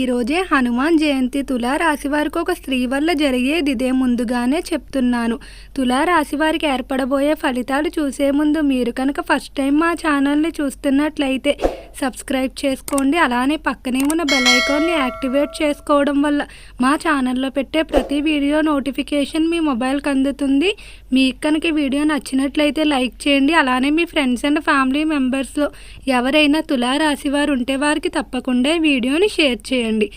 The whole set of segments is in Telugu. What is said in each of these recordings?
ఈరోజే హనుమాన్ జయంతి తులారాశి వారికి ఒక స్త్రీ వల్ల జరిగేది ఇదే ముందుగానే చెప్తున్నాను. తులారాశి వారికి ఏర్పడబోయే ఫలితాలు చూసే ముందు మీరు కనుక ఫస్ట్ టైం మా ఛానల్ని చూస్తున్నట్లయితే సబ్స్క్రైబ్ చేసుకోండి. అలానే పక్కనే ఉన్న బెల్ ఐకాన్ని యాక్టివేట్ చేసుకోవడం వల్ల మా ఛానల్లో పెట్టే ప్రతి వీడియో నోటిఫికేషన్ మీ మొబైల్కి అందుతుంది. మీకు కనుక వీడియో నచ్చినట్లయితే లైక్ చేయండి. అలానే మీ ఫ్రెండ్స్ అండ్ ఫ్యామిలీ మెంబర్స్లో ఎవరైనా తులారాశి వారు ఉంటే వారికి తప్పకుండా వీడియోని షేర్ చేయండి. చేయండి.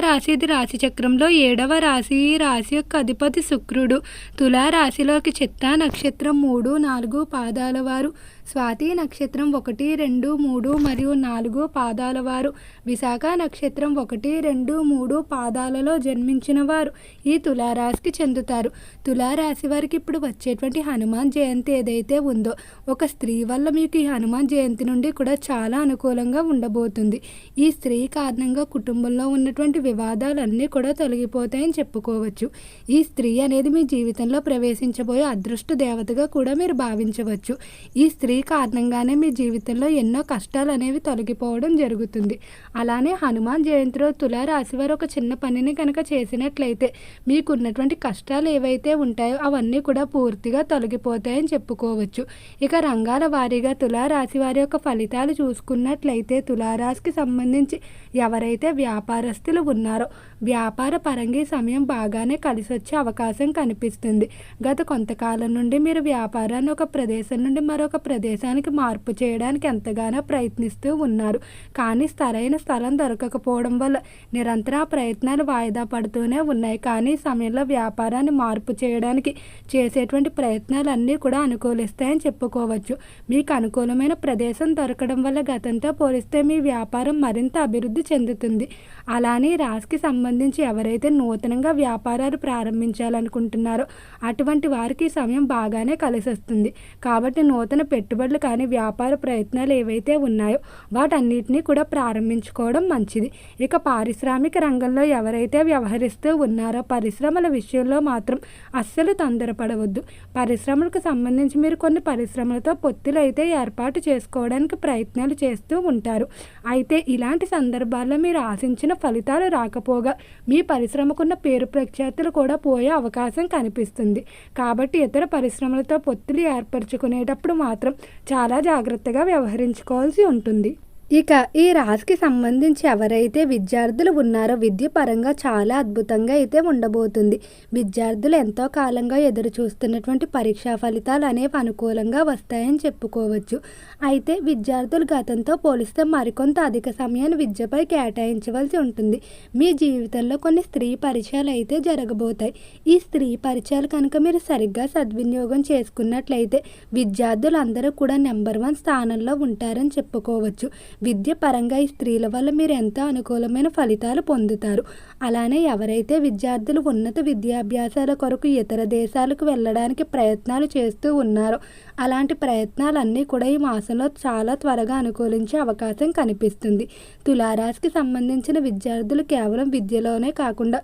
రాశి ఇది రాశి చక్రంలో ఏడవ రాశి ఈ రాశి యొక్క అధిపతి శుక్రుడు. తులారాశిలోకి చిత్తా నక్షత్రం మూడు నాలుగు పాదాల వారు. స్వాతి నక్షత్రం ఒకటి రెండు మూడు మరియు నాలుగు పాదాల వారు. విశాఖ నక్షత్రం ఒకటి రెండు మూడు పాదాలలో జన్మించిన వారు. ఈ తులారాశికి చెందుతారు. తులారాశి వారికి ఇప్పుడు వచ్చేటువంటి హనుమాన్ జయంతి ఏదైతే ఉందో ఒక స్త్రీ వల్ల మీకు ఈ హనుమాన్ జయంతి నుండి కూడా చాలా అనుకూలంగా ఉండబోతుంది. ఈ స్త్రీ కారణంగా కుటుంబంలో ఉన్నటువంటి వివాదాలన్నీ కూడా తొలగిపోతాయని చెప్పుకోవచ్చు. ఈ స్త్రీ అనేది మీ జీవితంలో ప్రవేశించబోయే అదృష్ట దేవతగా కూడా మీరు భావించవచ్చు. ఈ స్త్రీ కారణంగానే మీ జీవితంలో ఎన్నో కష్టాలు అనేవి తొలగిపోవడం జరుగుతుంది. అలానే హనుమాన్ జయంతిలో తులారాశి వారు ఒక చిన్న పనిని కనుక చేసినట్లయితే మీకున్నటువంటి కష్టాలు ఏవైతే ఉంటాయో అవన్నీ కూడా పూర్తిగా తొలగిపోతాయని చెప్పుకోవచ్చు. ఇక రంగాల వారీగా తులారాశి వారి యొక్క ఫలితాలు చూసుకున్నట్లయితే తులారాశికి సంబంధించి ఎవరైతే వ్యాపారస్తులు ఉన్నారో వ్యాపార పరంగా ఈ సమయం బాగానే కలిసి వచ్చే అవకాశం కనిపిస్తుంది. గత కొంతకాలం నుండి మీరు వ్యాపారాన్ని ఒక ప్రదేశం నుండి మరొక ప్రదేశానికి మార్పు చేయడానికి ఎంతగానో ప్రయత్నిస్తూ ఉన్నారు. కానీ సరైన స్థలం దొరకకపోవడం వల్ల నిరంతర ప్రయత్నాలు వాయిదా పడుతూనే ఉన్నాయి. కానీ సమయంలో వ్యాపారాన్ని మార్పు చేయడానికి చేసేటువంటి ప్రయత్నాలు అన్నీ కూడా అనుకూలిస్తాయని చెప్పుకోవచ్చు. మీకు అనుకూలమైన ప్రదేశం దొరకడం వల్ల గతంతో పోలిస్తే మీ వ్యాపారం మరింత అభివృద్ధి చెందుతుంది. అలానే రాశికి సంబంధించి ఎవరైతే నూతనంగా వ్యాపారాలు ప్రారంభించాలనుకుంటున్నారో అటువంటి వారికి సమయం బాగానే కలిసి వస్తుంది కాబట్టి నూతన పెట్టుబడులు కానీ వ్యాపార ప్రయత్నాలు ఏవైతే ఉన్నాయో వాటన్నిటినీ కూడా ప్రారంభించుకోవడం మంచిది. ఇక పారిశ్రామిక రంగంలో ఎవరైతే వ్యవహరిస్తూ ఉన్నారో పరిశ్రమల విషయంలో మాత్రం అస్సలు తొందరపడవద్దు. పరిశ్రమలకు సంబంధించి మీరు కొన్ని పరిశ్రమలతో పొత్తులు అయితే ఏర్పాటు చేసుకోవడానికి ప్రయత్నాలు చేస్తూ ఉంటారు. అయితే ఇలాంటి సందర్భాల్లో మీరు ఆశించిన ఫలితాలు రాకపోగా మీ పరిశ్రమకున్న పేరు ప్రఖ్యాతులు కూడా పోయే అవకాశం కనిపిస్తుంది. కాబట్టి ఇతర పరిశ్రమలతో పొత్తులు ఏర్పరచుకునేటప్పుడు మాత్రం చాలా జాగ్రత్తగా వ్యవహరించుకోవాల్సి ఉంటుంది. ఇక ఈ రాశికి సంబంధించి ఎవరైతే విద్యార్థులు ఉన్నారో విద్య పరంగా చాలా అద్భుతంగా అయితే ఉండబోతుంది. విద్యార్థులు ఎంతో కాలంగా ఎదురు చూస్తున్నటువంటి పరీక్షా ఫలితాలు అనేవి అనుకూలంగా వస్తాయని చెప్పుకోవచ్చు. అయితే విద్యార్థులు గతంతో పోలిస్తే మరికొంత అధిక సమయాన్ని విద్యపై కేటాయించవలసి ఉంటుంది. మీ జీవితంలో కొన్ని స్త్రీ పరిచయాలు అయితే జరగబోతాయి. ఈ స్త్రీ పరిచయాలు కనుక మీరు సరిగ్గా సద్వినియోగం చేసుకున్నట్లయితే విద్యార్థులు అందరూ కూడా నెంబర్ వన్ స్థానంలో ఉంటారని చెప్పుకోవచ్చు. విద్య పరంగా ఈ స్త్రీల వల్ల మీరు ఎంతో అనుకూలమైన ఫలితాలు పొందుతారు. అలానే ఎవరైతే విద్యార్థులు ఉన్నత విద్యాభ్యాసాల కొరకు ఇతర దేశాలకు వెళ్ళడానికి ప్రయత్నాలు చేస్తూ ఉన్నారో అలాంటి ప్రయత్నాలన్నీ కూడా ఈ మాసంలో చాలా త్వరగా అనుకూలించే అవకాశం కనిపిస్తుంది. తులారాశికి సంబంధించిన విద్యార్థులు కేవలం విద్యలోనే కాకుండా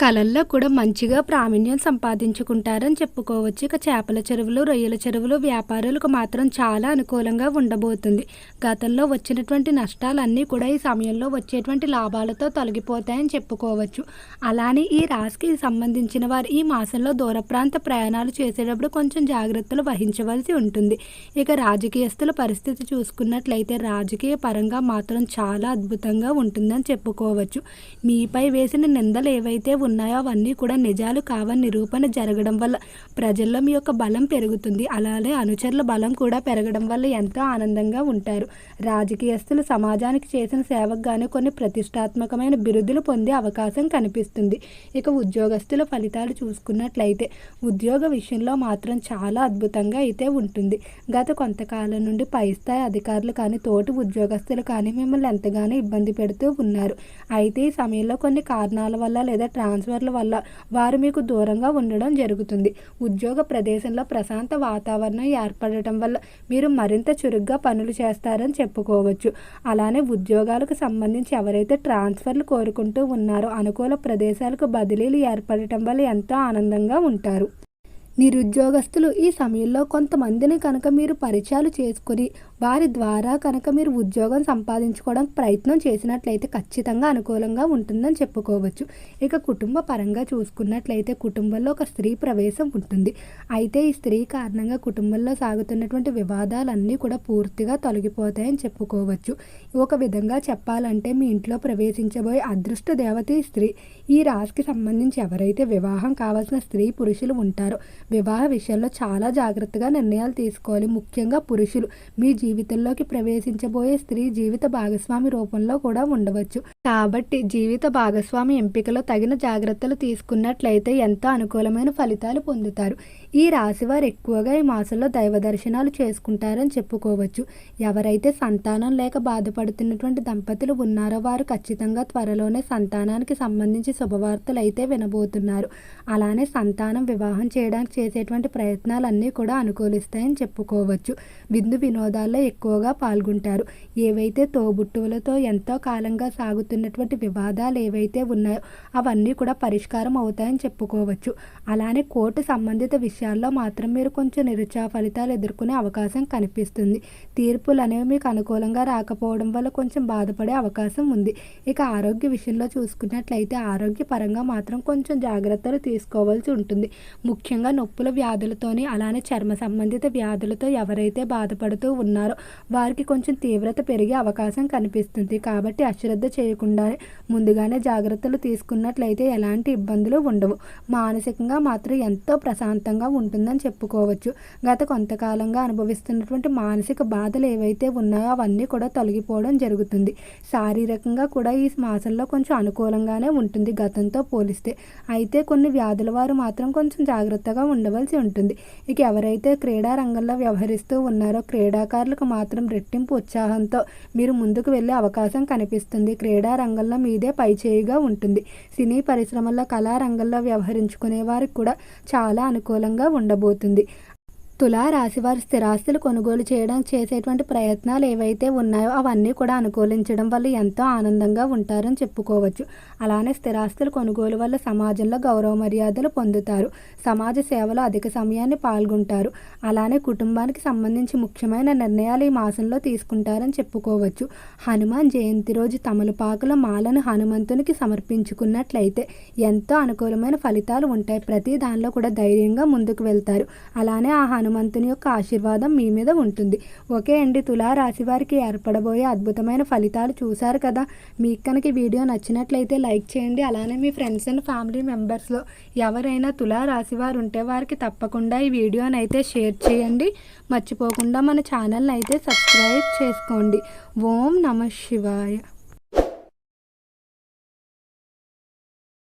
కళల్లో కూడా మంచిగా ప్రావీణ్యం సంపాదించుకుంటారని చెప్పుకోవచ్చు. ఇక చేపల చెరువులు రొయ్యల చెరువులు వ్యాపారులకు మాత్రం చాలా అనుకూలంగా ఉండబోతుంది. గతంలో వచ్చినటువంటి నష్టాలన్నీ కూడా ఈ సమయంలో వచ్చేటువంటి లాభాలతో తొలగిపోతాయని చెప్పుకోవచ్చు. అలానే ఈ రాశికి సంబంధించిన వారు ఈ మాసంలో దూర ప్రాంత ప్రయాణాలు చేసేటప్పుడు కొంచెం జాగ్రత్తలు వహించవలసి ఉంటుంది. ఇక రాజకీయస్తుల పరిస్థితి చూసుకున్నట్లయితే రాజకీయ పరంగా మాత్రం చాలా అద్భుతంగా ఉంటుందని చెప్పుకోవచ్చు. మీపై వేసిన నిందలు ఏవైతే ఉన్నాయో అవన్నీ కూడా నిజాలు కావని నిరూపణ జరగడం వల్ల ప్రజల్లో మీ యొక్క బలం పెరుగుతుంది. అలానే అనుచరుల బలం కూడా పెరగడం వల్ల ఎంతో ఆనందంగా ఉంటారు. రాజకీయస్తులు సమాజానికి చేసిన సేవకు గాను కొన్ని ప్రతిష్టాత్మకమైన బిరుదులు పొందే అవకాశం కనిపిస్తుంది. ఇక ఉద్యోగస్తుల ఫలితాలు చూసుకున్నట్లయితే ఉద్యోగ విషయంలో మాత్రం చాలా అద్భుతంగా అయితే ఉంటుంది. గత కొంతకాలం నుండి పై స్థాయి అధికారులు కానీ తోటి ఉద్యోగస్తులు కానీ మిమ్మల్ని ఎంతగానో ఇబ్బంది పెడుతూ ఉన్నారు. అయితే ఈ సమయంలో కొన్ని కారణాల వల్ల లేదా ట్రాన్స్ఫర్ల వల్ల వారు మీకు దూరంగా ఉండడం జరుగుతుంది. ఉద్యోగ ప్రదేశంలో ప్రశాంత వాతావరణం ఏర్పడటం వల్ల మీరు మరింత చురుగ్గా పనులు చేస్తారని చెప్పుకోవచ్చు. అలానే ఉద్యోగాలకు సంబంధించి ఎవరైతే ట్రాన్స్ఫర్లు కోరుకుంటూ ఉన్నారో అనుకూల ప్రదేశాలకు బదిలీలు ఏర్పడటం వల్ల ఎంతో ఆనందంగా ఉంటారు. నిరుద్యోగస్తులు ఈ సమయంలో కొంతమందిని కనుక మీరు పరిచయాలు చేసుకొని వారి ద్వారా కనుక మీరు ఉద్యోగం సంపాదించుకోవడానికి ప్రయత్నం చేసినట్లయితే ఖచ్చితంగా అనుకూలంగా ఉంటుందని చెప్పుకోవచ్చు. ఇక కుటుంబ పరంగా చూసుకున్నట్లయితే కుటుంబంలో ఒక స్త్రీ ప్రవేశం ఉంటుంది. అయితే ఈ స్త్రీ కారణంగా కుటుంబంలో సాగుతున్నటువంటి వివాదాలన్నీ కూడా పూర్తిగా తొలగిపోతాయని చెప్పుకోవచ్చు. ఒక విధంగా చెప్పాలంటే మీ ఇంట్లో ప్రవేశించబోయే అదృష్ట దేవత ఈ స్త్రీ. ఈ రాశికి సంబంధించి ఎవరైతే వివాహం కావాల్సిన స్త్రీ పురుషులు ఉంటారో వివాహ విషయంలో చాలా జాగ్రత్తగా నిర్ణయాలు తీసుకోవాలి. ముఖ్యంగా పురుషులు. మీ జీవితంలోకి ప్రవేశించబోయే స్త్రీ జీవిత భాగస్వామి రూపంలో కూడా ఉండవచ్చు. కాబట్టి జీవిత భాగస్వామి ఎంపికలో తగిన జాగ్రత్తలు తీసుకున్నట్లయితే ఎంతో అనుకూలమైన ఫలితాలు పొందుతారు. ఈ రాశివారు ఎక్కువగా ఈ మాసంలో దైవ దర్శనాలు చేసుకుంటారని చెప్పుకోవచ్చు. ఎవరైతే సంతానం లేక బాధపడుతున్నటువంటి దంపతులు ఉన్నారో వారు ఖచ్చితంగా త్వరలోనే సంతానానికి సంబంధించి శుభవార్తలు అయితే వినబోతున్నారు. అలానే సంతానం వివాహం చేయడానికి చేసేటువంటి ప్రయత్నాలన్నీ కూడా అనుకూలిస్తాయని చెప్పుకోవచ్చు. విందు వినోదాల్లో ఎక్కువగా పాల్గొంటారు. ఏవైతే తోబుట్టువులతో ఎంతో కాలంగా సాగుతున్నటువంటి వివాదాలు ఏవైతే ఉన్నాయో అవన్నీ కూడా పరిష్కారం అవుతాయని చెప్పుకోవచ్చు. అలానే కోర్టు సంబంధిత విషయాల్లో మాత్రం మీరు కొంచెం నిరుత్సాహ ఫలితాలు ఎదుర్కొనే అవకాశం కనిపిస్తుంది. తీర్పులు అనేవి మీకు అనుకూలంగా రాకపోవడం వల్ల కొంచెం బాధపడే అవకాశం ఉంది. ఇక ఆరోగ్య విషయంలో చూసుకున్నట్లయితే ఆరోగ్యపరంగా మాత్రం కొంచెం జాగ్రత్తలు తీసుకోవాల్సి ఉంటుంది. ముఖ్యంగా నొప్పుల వ్యాధులతోని అలానే చర్మ సంబంధిత వ్యాధులతో ఎవరైతే బాధపడుతూ ఉన్నారో వారికి కొంచెం తీవ్రత పెరిగే అవకాశం కనిపిస్తుంది. కాబట్టి అశ్రద్ధ కాకుండా ముందుగానే జాగ్రత్తలు తీసుకున్నట్లయితే ఎలాంటి ఇబ్బందులు ఉండవు. మానసికంగా మాత్రం ఎంతో ప్రశాంతంగా ఉంటుందని చెప్పుకోవచ్చు. గత కొంతకాలంగా అనుభవిస్తున్నటువంటి మానసిక బాధలు ఏవైతే ఉన్నాయో అవన్నీ కూడా తొలగిపోవడం జరుగుతుంది. శారీరకంగా కూడా ఈ మాసంలో కొంచెం అనుకూలంగానే ఉంటుంది గతంతో పోలిస్తే. అయితే కొన్ని వ్యాధుల వారు మాత్రం కొంచెం జాగ్రత్తగా ఉండవలసి ఉంటుంది. ఇక ఎవరైతే క్రీడా రంగంలో వ్యవహరిస్తూ ఉన్నారో క్రీడాకారులకు మాత్రం రెట్టింపు ఉత్సాహంతో మీరు ముందుకు వెళ్ళే అవకాశం కనిపిస్తుంది. క్రీడా రంగంలో మీదే పైచేయిగా ఉంటుంది. సినీ పరిశ్రమలో కళారంగంలో వ్యవహరించుకునే వారికి కూడా చాలా అనుకూలంగా ఉండబోతుంది. తులా రాశివారి స్థిరాస్తులు కొనుగోలు చేయడానికి చేసేటువంటి ప్రయత్నాలు ఏవైతే ఉన్నాయో అవన్నీ కూడా అనుకూలించడం వల్ల ఎంతో ఆనందంగా ఉంటారని చెప్పుకోవచ్చు. అలానే స్థిరాస్తులు కొనుగోలు వల్ల సమాజంలో గౌరవ మర్యాదలు పొందుతారు. సమాజ సేవలో అధిక సమయాన్ని పాల్గొంటారు. అలానే కుటుంబానికి సంబంధించి ముఖ్యమైన నిర్ణయాలు ఈ మాసంలో తీసుకుంటారని చెప్పుకోవచ్చు. హనుమాన్ జయంతి రోజు తమలపాకుల మాలను హనుమంతునికి సమర్పించుకున్నట్లయితే ఎంతో అనుకూలమైన ఫలితాలు ఉంటాయి. ప్రతి దానిలో కూడా ధైర్యంగా ముందుకు వెళ్తారు. అలానే ఆ హనుమంతుని యొక్క ఆశీర్వాదం మీ మీద ఉంటుంది. ఓకే అండి తులారాశి వారికి ఏర్పడబోయే అద్భుతమైన ఫలితాలు చూశారు కదా. మీకు కనుక వీడియో నచ్చినట్లయితే లైక్ చేయండి. అలానే మీ ఫ్రెండ్స్ అండ్ ఫ్యామిలీ మెంబర్స్లో ఎవరైనా తులారాశి వారు ఉంటే వారికి తప్పకుండా ఈ వీడియోని అయితే షేర్ చేయండి. మర్చిపోకుండా మన ఛానల్ని అయితే సబ్స్క్రైబ్ చేసుకోండి. ఓం నమ శివాయ.